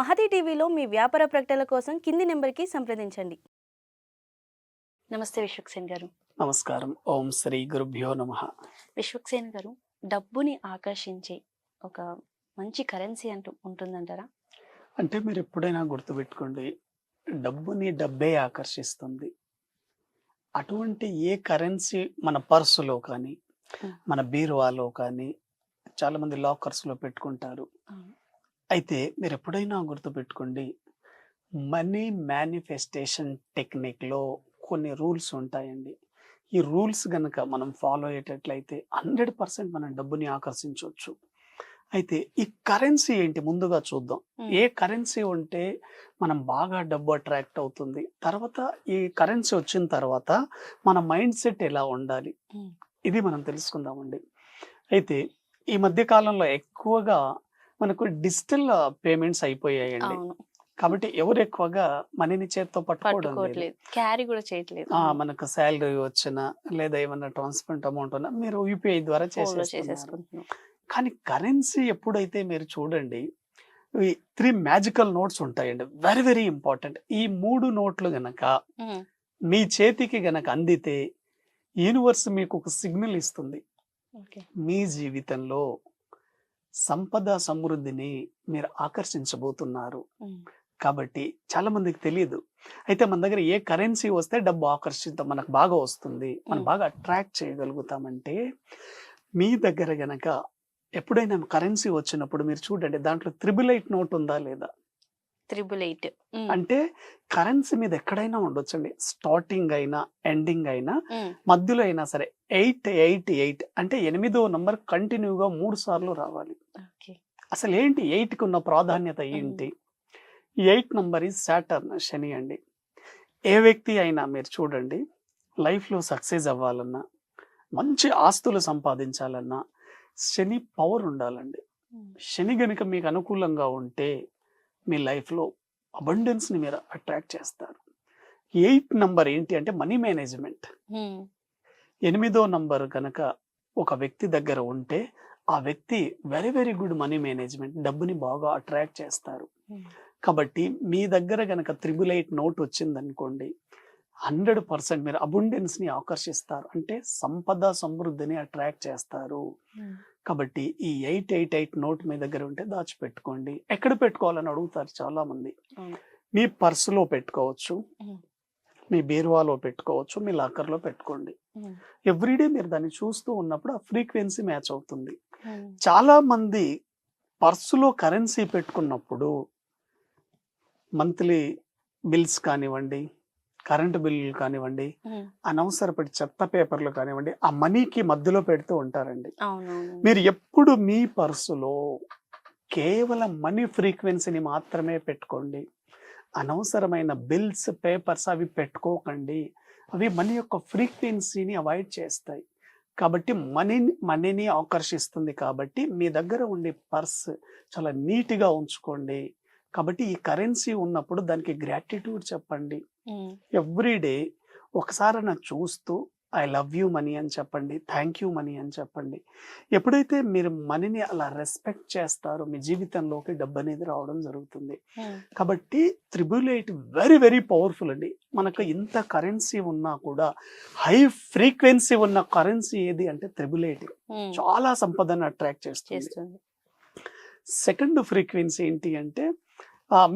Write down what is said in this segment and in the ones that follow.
మహతి టీవీలో మీ వ్యాపార ప్రకటనల కోసం కింది నెంబర్కి సంప్రదించండి. నమస్తే విశ్వక్సేన్ గారు. నమస్కారం. ఓం శ్రీ గురుభ్యో నమ. విశ్వక్సేన్ గారు డబ్బుని ఆకర్షించే ఒక మంచి కరెన్సీ అంటూ ఉంటుందంటారా? అంటే మీరు ఎప్పుడైనా గుర్తుపెట్టుకోండి డబ్బుని డబ్బే ఆకర్షిస్తుంది. అటువంటి ఏ కరెన్సీ మన పర్సులో కానీ. మన బీరువాలో కానీ చాలా మంది లాకర్స్లో పెట్టుకుంటారు అయితే మీరు ఎప్పుడైనా గుర్తుపెట్టుకోండి మనీ మేనిఫెస్టేషన్ టెక్నిక్లో కొన్ని రూల్స్ ఉంటాయండి. ఈ రూల్స్ గనక మనం ఫాలో అయ్యేటట్లయితే హండ్రెడ్ పర్సెంట్ మనం డబ్బుని ఆకర్షించవచ్చు. అయితే ఈ కరెన్సీ ఏంటి? ముందుగా చూద్దాం. ఏ కరెన్సీ ఉంటే మనం బాగా డబ్బు అట్రాక్ట్ అవుతుంది? తర్వాత ఈ కరెన్సీ వచ్చిన తర్వాత మన మైండ్ సెట్ ఎలా ఉండాలి. ఇది మనం తెలుసుకుందామండి. అయితే ఈ మధ్య కాలంలో ఎక్కువగా మనకు డిజిటల్ పేమెంట్స్ అయిపోయాయండి. కాబట్టి ఎవరు ఎక్కువగా మనీని చేత్తో పట్టుకోవడం క్యారీ కూడా చేయట్లేదు. మనకు శాలరీ వచ్చిన లేదా ఏమన్నా ట్రాన్స్పరెంట్ అమౌంట్ ఉన్నా మీరు యూపీఐ ద్వారా ఫోన్లో చేసేస్తున్నారు. చేసేసుకుంటున్నాం. కానీ కరెన్సీ ఎప్పుడైతే మీరు చూడండి ఈ త్రీ మ్యాజికల్ నోట్స్ ఉంటాయండి. Very very important. ఈ మూడు నోట్లు గనక మీ చేతికి గనక అందితే యూనివర్స్ మీకు ఒక సిగ్నల్ ఇస్తుంది. మీ జీవితంలో సంపద సమృద్ధిని మీరు ఆకర్షించబోతున్నారు. కాబట్టి చాలా మందికి తెలియదు అయితే మన దగ్గర ఏ కరెన్సీ వస్తే డబ్బు ఆకర్షిత మనకు బాగా వస్తుంది మనం. బాగా అట్రాక్ట్ చేయగలుగుతామంటే మీ దగ్గర గనక ఎప్పుడైనా కరెన్సీ వచ్చినప్పుడు మీరు చూడండి దాంట్లో త్రిబుల్ ఎయిట్ నోట్ ఉందా లేదా? Triple eight. అంటే కరెన్సీ మీద ఎక్కడైనా ఉండొచ్చండి. స్టార్టింగ్ అయినా ఎండింగ్ అయినా మధ్యలో అయినా సరే ఎయిట్ ఎయిట్ ఎయిట్ అంటే ఎనిమిదో నంబర్ కంటిన్యూగా మూడు సార్లు రావాలి. అసలు ఏంటి ఎయిట్కి ఉన్న ప్రాధాన్యత ఏంటి? ఎయిట్ నంబర్ ఈ సాటర్న్ శని అండి. ఏ వ్యక్తి అయినా మీరు చూడండి లైఫ్లో సక్సెస్ అవ్వాలన్నా మంచి ఆస్తులు సంపాదించాలన్నా శని పవర్ ఉండాలండి. శని గనుక మీకు అనుకూలంగా ఉంటే మీ లైఫ్లో అబండెన్స్ని మీరు అట్రాక్ట్ చేస్తారు. ఎయిట్ నంబర్ ఏంటి అంటే మనీ మేనేజ్మెంట్. ఎనిమిదో నంబర్ కనుక ఒక వ్యక్తి దగ్గర ఉంటే ఆ వ్యక్తి very very good money management డబ్బుని బాగా అట్రాక్ట్ చేస్తారు. కాబట్టి మీ దగ్గర గనక త్రిబుల్ ఎయిట్ నోట్ వచ్చిందనుకోండి హండ్రెడ్ పర్సెంట్ మీరు abundance ని ఆకర్షిస్తారు. అంటే సంపద సమృద్ధిని అట్రాక్ట్ చేస్తారు. కాబట్టి ఈ ఎయిట్ ఎయిట్ ఎయిట్ నోట్ మీ దగ్గర ఉంటే దాచిపెట్టుకోండి. ఎక్కడ పెట్టుకోవాలని అడుగుతారు చాలా మంది. మీ పర్సులో పెట్టుకోవచ్చు. మీ బీరువాలో పెట్టుకోవచ్చు మీ లాకర్లో పెట్టుకోండి. ఎవ్రీడే మీరు దాన్ని చూస్తూ ఉన్నప్పుడు ఆ ఫ్రీక్వెన్సీ మ్యాచ్ అవుతుంది. చాలా మంది పర్సులో కరెన్సీ పెట్టుకున్నప్పుడు మంత్లీ బిల్స్ కానివ్వండి కరెంటు బిల్లులు కానివ్వండి అనవసరపడి చెత్త పేపర్లు కానివ్వండి ఆ మనీకి మధ్యలో పెడుతూ ఉంటారండి. మీరు ఎప్పుడు మీ పర్సులో కేవలం మనీ ఫ్రీక్వెన్సీని మాత్రమే పెట్టుకోండి. అనవసరమైన బిల్స్ పేపర్స్ అవి పెట్టుకోకండి. అవి మనీ యొక్క ఫ్రీక్వెన్సీని అవాయిడ్ చేస్తాయి. కాబట్టి మనీని మనీని ఆకర్షిస్తుంది కాబట్టి మీ దగ్గర ఉండే పర్స్ చాలా నీట్గా ఉంచుకోండి. కాబట్టి ఈ కరెన్సీ ఉన్నప్పుడు దానికి గ్రాటిట్యూడ్ చెప్పండి. ఎవ్రీడే ఒకసారి నాకు చూస్తూ ఐ లవ్ యూ మనీ అని చెప్పండి థ్యాంక్ యూ మనీ అని చెప్పండి. ఎప్పుడైతే మీరు మనీని అలా రెస్పెక్ట్ చేస్తారో మీ జీవితంలోకి డబ్బు అనేది రావడం జరుగుతుంది. ఉమ్, కాబట్టి triple eight very very powerful అండి. మనకు ఇంత కరెన్సీ ఉన్నా కూడా హై ఫ్రీక్వెన్సీ ఉన్న కరెన్సీ ఏది అంటే త్రిబుల్ ఎయిట్ ఉమ్, చాలా సంపదను అట్రాక్ట్ చేస్తుంది. సెకండ్ ఫ్రీక్వెన్సీ ఏంటి అంటే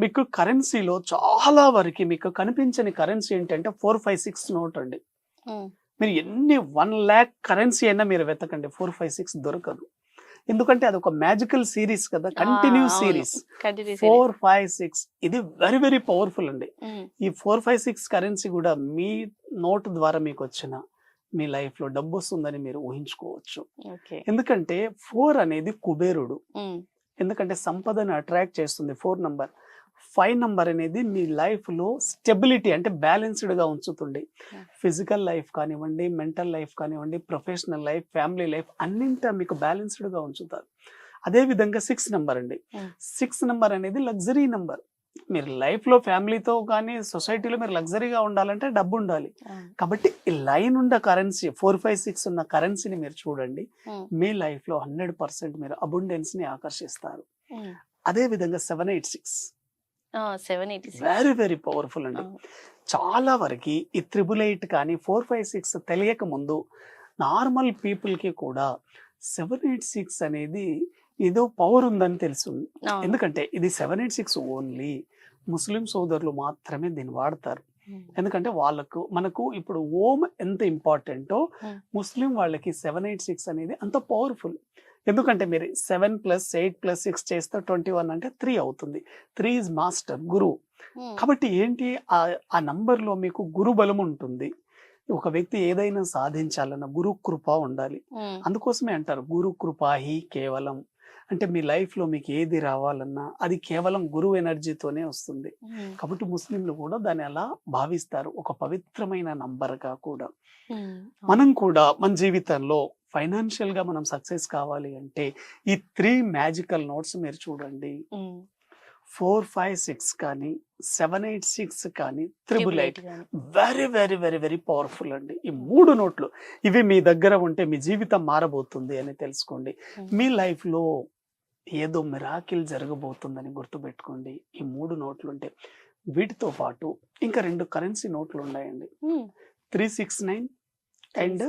మీకు కరెన్సీలో చాలా వరకు మీకు కనిపించని కరెన్సీ ఏంటంటే ఫోర్ ఫైవ్ సిక్స్ నోట్ అండి. మీరు ఎన్ని వన్ ల్యాక్ కరెన్సీ అయినా మీరు వెతకండి. ఫోర్ ఫైవ్ సిక్స్ దొరకదు. ఎందుకంటే అది ఒక మ్యాజికల్ సిరీస్ కదా continue. Series. Four five six ఇది వెరీ వెరీ పవర్ఫుల్ అండి. ఈ ఫోర్ ఫైవ్ సిక్స్ కరెన్సీ కూడా మీ నోట్ ద్వారా మీకు వచ్చిన మీ లైఫ్లో డబ్బు వస్తుందని మీరు ఊహించుకోవచ్చు. ఎందుకంటే ఫోర్ అనేది కుబేరుడు. ఎందుకంటే సంపదను అట్రాక్ట్ చేస్తుంది. ఫోర్ నంబర్ ఫైవ్ నంబర్ అనేది మీ లైఫ్లో స్టెబిలిటీ అంటే బ్యాలెన్స్డ్గా ఉంచుతుంది. ఫిజికల్ లైఫ్ కానివ్వండి మెంటల్ లైఫ్ కానివ్వండి ప్రొఫెషనల్ లైఫ్ ఫ్యామిలీ లైఫ్ అన్నింటా మీకు బ్యాలెన్స్డ్గా ఉంచుతారు. అదే విధంగా సిక్స్ నంబర్ అండి. సిక్స్ నంబర్ అనేది లగ్జరీ నంబర్. మీరు లైఫ్లో ఫ్యామిలీతో కానీ సొసైటీలో మీరు లగ్జరీగా ఉండాలంటే డబ్బు ఉండాలి. కాబట్టి ఈ లైన్ ఉన్న కరెన్సీ ఫోర్ ఫైవ్ సిక్స్ ఉన్న కరెన్సీని మీరు చూడండి. మీ లైఫ్లో హండ్రెడ్ పర్సెంట్ మీరు అబుండెన్స్ని ఆకర్షిస్తారు. ఉమ్, అదే విధంగా seven eight six. Very very powerful అండి. చాలా వరకు ఈ త్రిబుల్ ఎయిట్ కానీ ఫోర్ ఫైవ్ సిక్స్ తెలియక ముందు నార్మల్ పీపుల్కి కూడా సెవెన్ ఎయిట్ సిక్స్ అనేది ఏదో పవర్ ఉందని తెలుసు. ఎందుకంటే ఇది seven eight six only Muslim సోదరులు మాత్రమే దీన్ని వాడతారు. ఎందుకంటే వాళ్ళకు మనకు ఇప్పుడు ఓం ఎంత ఇంపార్టెంటో. ముస్లిం వాళ్ళకి సెవెన్ ఎయిట్ సిక్స్ అనేది అంత పవర్ఫుల్ ఎందుకంటే మీరు seven plus eight plus six చేస్తే ట్వంటీ వన్ అంటే త్రీ అవుతుంది. త్రీ ఇస్ మాస్టర్ గురువు. కాబట్టి ఏంటి? ఆ ఆ నంబర్లో మీకు గురు బలం ఉంటుంది. ఒక వ్యక్తి ఏదైనా సాధించాలన్న గురు కృప ఉండాలి. అందుకోసమే అంటారు గురు కృపాహి కేవలం. అంటే మీ లైఫ్లో మీకు ఏది రావాలన్నా అది కేవలం గురువు ఎనర్జీతోనే వస్తుంది. కాబట్టి ముస్లింలు కూడా దాన్ని అలా భావిస్తారు. ఒక పవిత్రమైన నంబర్గా కూడా. మనం కూడా మన జీవితంలో ఫైనాన్షియల్గా మనం సక్సెస్ కావాలి అంటే ఈ త్రీ మ్యాజికల్ నోట్స్ మీరు చూడండి. ఫోర్ ఫైవ్ సిక్స్ కానీ సెవెన్ ఎయిట్ సిక్స్ కానీ triple eight very very very very powerful అండి. ఈ మూడు నోట్లు ఇవి మీ దగ్గర ఉంటే మీ జీవితం మారబోతుంది అని తెలుసుకోండి. మీ లైఫ్లో ఏదో మిరాకిల్ జరగబోతుందని గుర్తుపెట్టుకోండి. ఈ మూడు నోట్లు ఉంటే వీటితో పాటు ఇంకా రెండు కరెన్సీ నోట్లు ఉన్నాయండి. Three six nine and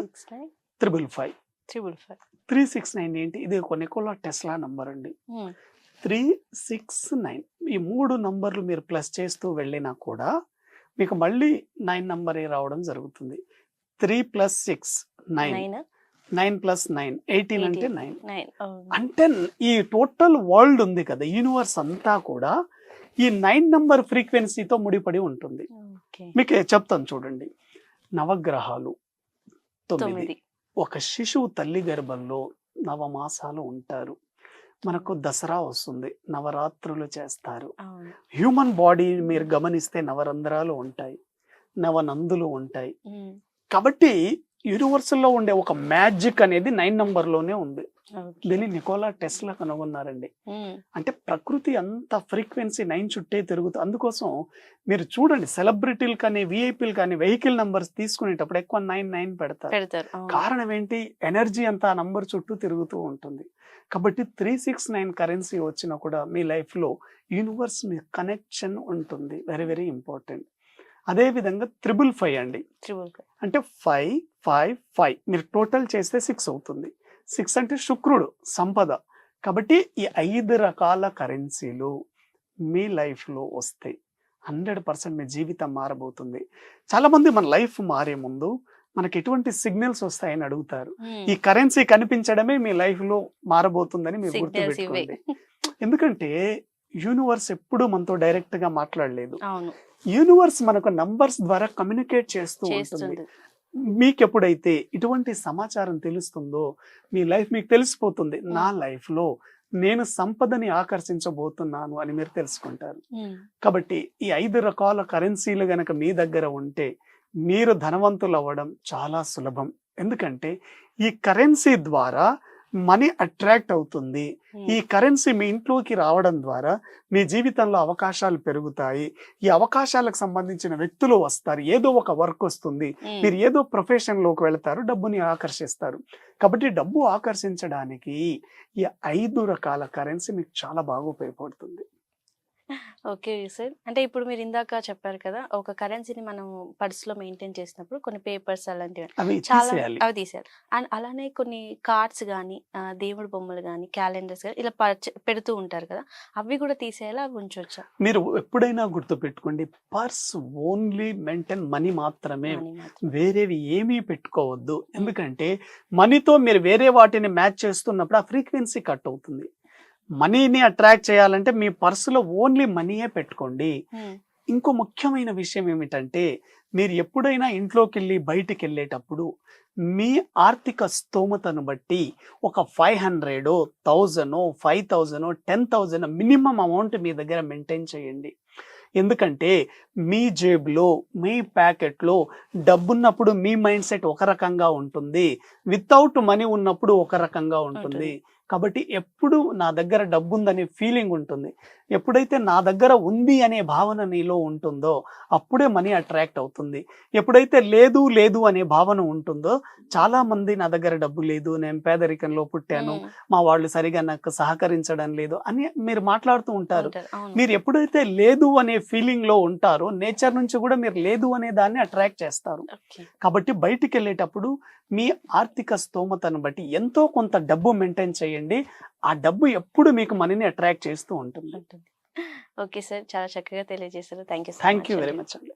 triple five. Triple five. Three six nine ఏంటి? ఇది ఒక నికోలా టెస్లా నంబర్ అండి. Three six nine. ఈ మూడు నంబర్లు మీరు ప్లస్ చేస్తూ వెళ్ళినా కూడా మీకు మళ్ళీ నైన్ నంబర్ రావడం జరుగుతుంది. Three plus six nine. Nine? Plus nine. Eighteen అంటే 18. నైన్. అంటే ఈ టోటల్ వరల్డ్ ఉంది కదా యూనివర్స్ అంతా కూడా ఈ నైన్ నంబర్ ఫ్రీక్వెన్సీతో ముడిపడి ఉంటుంది. మీకు చెప్తాను చూడండి. నవగ్రహాలు తొమ్మిది. ఒక శిశువు తల్లి గర్భంలో నవమాసాలు ఉంటారు. మనకు దసరా వస్తుంది. నవరాత్రులు చేస్తారు. హ్యూమన్ బాడీ మీరు గమనిస్తే నవరంధ్రాలు ఉంటాయి. నవనందులు ఉంటాయి. కాబట్టి యూనివర్సల్లో ఉండే ఒక మ్యాజిక్ అనేది నైన్ నంబర్లోనే ఉంది. దీన్ని నికోలా టెస్లా కనుగొన్నారండి. అంటే ప్రకృతి అంత ఫ్రీక్వెన్సీ నైన్ చుట్టే తిరుగుతుంది అందుకోసం మీరు చూడండి సెలబ్రిటీలు కానీ విఐపీలు కానీ వెహికల్ నంబర్స్ తీసుకునేటప్పుడు ఎక్కువ నైన్ నైన్ పెడతారు. కారణం ఏంటి? ఎనర్జీ అంతా ఆ నంబర్ చుట్టూ తిరుగుతూ ఉంటుంది. కాబట్టి త్రీ సిక్స్ నైన్ కరెన్సీ వచ్చినా కూడా మీ లైఫ్లో యూనివర్స్ మీ కనెక్షన్ ఉంటుంది. Very very important. అదే విధంగా త్రిబుల్ ఫైవ్ అండి. అంటే ఫైవ్ ఫైవ్ ఫైవ్. మీరు టోటల్ చేస్తే సిక్స్ అవుతుంది. సిక్స్ అంటే శుక్రుడు సంపద. కాబట్టి ఈ ఐదు రకాల కరెన్సీలు మీ లైఫ్లో వస్తాయి హండ్రెడ్ పర్సెంట్ మీ జీవితం మారబోతుంది. చాలా మంది మన లైఫ్ మారే ముందు మనకి ఎటువంటి సిగ్నల్స్ వస్తాయని అడుగుతారు. ఈ కరెన్సీ కనిపించడమే మీ లైఫ్లో మారబోతుందని మీరు గుర్తుపెట్టుకోండి ఎందుకంటే యూనివర్స్ ఎప్పుడు మనతో డైరెక్ట్గా మాట్లాడలేదు యూనివర్స్ మనకు నంబర్స్ ద్వారా కమ్యూనికేట్ చేస్తూ ఉంటుంది. మీకు ఎప్పుడైతే ఇటువంటి సమాచారం తెలుస్తుందో మీ లైఫ్ మీకు తెలిసిపోతుంది. నా లైఫ్లో నేను సంపదని ఆకర్షించబోతున్నాను అని మీరు తెలుసుకుంటారు. కాబట్టి ఈ ఐదు రకాల కరెన్సీలు గనక మీ దగ్గర ఉంటే మీరు ధనవంతులు అవ్వడం చాలా సులభం. ఎందుకంటే ఈ కరెన్సీ ద్వారా మనీ అట్రాక్ట్ అవుతుంది. ఈ కరెన్సీ మీ ఇంట్లోకి రావడం ద్వారా మీ జీవితంలో అవకాశాలు పెరుగుతాయి. ఈ అవకాశాలకు సంబంధించిన వ్యక్తులు వస్తారు. ఏదో ఒక వర్క్ వస్తుంది. మీరు ఏదో ప్రొఫెషన్లోకి వెళ్తారు. డబ్బుని ఆకర్షిస్తారు. కాబట్టి డబ్బు ఆకర్షించడానికి ఈ ఐదు రకాల కరెన్సీ మీకు చాలా బాగా ఉపయోగపడుతుంది. Okay sir. అంటే ఇప్పుడు మీరు ఇందాక చెప్పారు కదా ఒక కరెన్సీని మనం పర్స్లో మెయింటైన్ చేసినప్పుడు కొన్ని పేపర్స్ అలాంటివి అవి చాలా తీసేయాలి. అవి తీసారు అండ్ అలానే కొన్ని కార్డ్స్ కానీ దేవుడి బొమ్మలు కానీ క్యాలెండర్స్ కానీ ఇలా పెడుతూ ఉంటారు కదా అవి కూడా తీసేయాలి అవి ఉంచవచ్చా మీరు ఎప్పుడైనా గుర్తుపెట్టుకోండి పర్స్ ఓన్లీ మెయింటైన్ మనీ మాత్రమే. వేరేవి ఏమీ పెట్టుకోవద్దు. ఎందుకంటే మనీతో మీరు వేరే వాటిని మ్యాచ్ చేస్తున్నప్పుడు ఆ ఫ్రీక్వెన్సీ కట్ అవుతుంది. మనీని అట్రాక్ట్ చేయాలంటే మీ పర్సులో ఓన్లీ మనీయే పెట్టుకోండి. ఇంకో ముఖ్యమైన విషయం ఏమిటంటే మీరు ఎప్పుడైనా ఇంట్లోకి వెళ్ళి బయటికి వెళ్ళేటప్పుడు మీ ఆర్థిక స్తోమతను బట్టి ఒక five hundred thousand five thousand ten thousand minimum amount మీ దగ్గర మెయింటైన్ చేయండి. ఎందుకంటే మీ జేబులో మీ ప్యాకెట్లో డబ్బున్నప్పుడు మీ మైండ్ సెట్ ఒక రకంగా ఉంటుంది. వితౌట్ మనీ ఉన్నప్పుడు ఒక రకంగా ఉంటుంది. కాబట్టి ఎప్పుడు నా దగ్గర డబ్బు ఉందనే ఫీలింగ్ ఉంటుంది. ఎప్పుడైతే నా దగ్గర ఉంది అనే భావన నీలో ఉంటుందో అప్పుడే మనీ అట్రాక్ట్ అవుతుంది. ఎప్పుడైతే లేదు లేదు అనే భావన ఉంటుందో చాలా మంది నా దగ్గర డబ్బు లేదు నేను పేదరికంలో పుట్టాను మా వాళ్ళు సరిగా నాకు సహకరించడం లేదు అని మీరు మాట్లాడుతూ ఉంటారు. మీరు ఎప్పుడైతే లేదు అనే ఫీలింగ్లో ఉంటారో నేచర్ నుంచి కూడా మీరు లేదు అనే దాన్ని అట్రాక్ట్ చేస్తారు. కాబట్టి బయటికి వెళ్ళేటప్పుడు మీ ఆర్థిక స్తోమతను బట్టి ఎంతో కొంత డబ్బు మెయింటైన్ చేయండి. ఆ డబ్బు ఎప్పుడు మీకు మనీని అట్రాక్ట్ చేస్తూ ఉంటుంది. ఓకే సార్ చాలా చక్కగా తెలియజేశారు. Thank you thank you very much అండి.